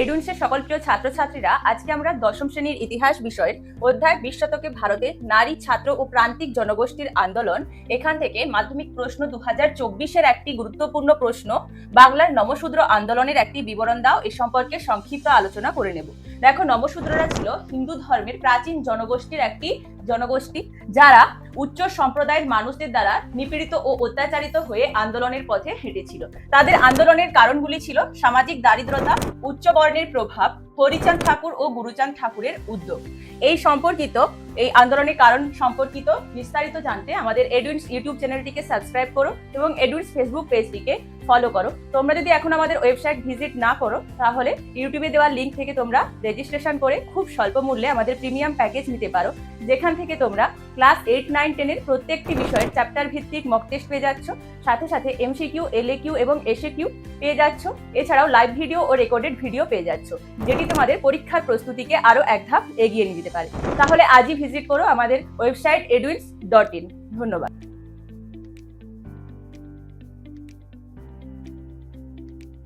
এডুইন্সের সকল প্রিয় ছাত্রছাত্রীরা, আজকে আমরা দশম শ্রেণির ইতিহাস বিষয়ের অধ্যায় বিশ শতকে ভারতে নারী, ছাত্র ও প্রান্তিক জনগোষ্ঠীর আন্দোলন, এখান থেকে মাধ্যমিক প্রশ্ন দু হাজার চব্বিশের একটি গুরুত্বপূর্ণ প্রশ্ন, বাংলার নমশূদ্র আন্দোলনের একটি বিবরণ দাও, এ সম্পর্কে সংক্ষিপ্ত আলোচনা করে নেব। দেখো, নমশূদ্ররা ছিল হিন্দু ধর্মের প্রাচীন জনগোষ্ঠীর একটি জনগোষ্ঠী, যারা উচ্চ সম্প্রদায়ের মানুষদের দ্বারা নিপীড়িত ও অত্যাচারিত হয়ে আন্দোলনের পথে হেঁটেছিল। তাদের আন্দোলনের কারণগুলি ছিল সামাজিক দারিদ্রতা উচ্চ বর্ণের প্রভাব হরিচাঁদ ঠাকুর ও গুরুচাঁদ ঠাকুরের উদ্যোগ। এই সম্পর্কিত, এই আন্দোলনের কারণ সম্পর্কিত বিস্তারিত জানতে আমাদের এডুইন্স ইউটিউব চ্যানেলটিকে সাবস্ক্রাইব করো এবং এডুইন্স ফেসবুক পেজটিকে ফলো করো। তোমরা যদি এখন আমাদের ওয়েবসাইট ভিজিট না করো, তাহলে ইউটিউবে দেওয়া লিঙ্ক থেকে তোমরা রেজিস্ট্রেশন করে খুব স্বল্প মূল্যে আমাদের প্রিমিয়াম প্যাকেজ নিতে পারো, যেখান থেকে তোমরা ক্লাস এইট নাইন টেনের প্রত্যেকটি বিষয়ের চ্যাপ্টার ভিত্তিক মক টেস্ট পেয়ে যাচ্ছ, সাথে সাথে এমসি এমসিকিউ এলএ কিউ এবং এসএ কিউ পেয়ে যাচ্ছ, এছাড়াও লাইভ ভিডিও ও রেকর্ডেড ভিডিও পেয়ে যাচ্ছ, যেটি তোমাদের পরীক্ষার প্রস্তুতিকে আরও এক ধাপ এগিয়ে নিয়ে যেতে পারে, তাহলে আজই ভিজিট করো আমাদের ওয়েবসাইট এডুইন্স ডট ইন ধন্যবাদ।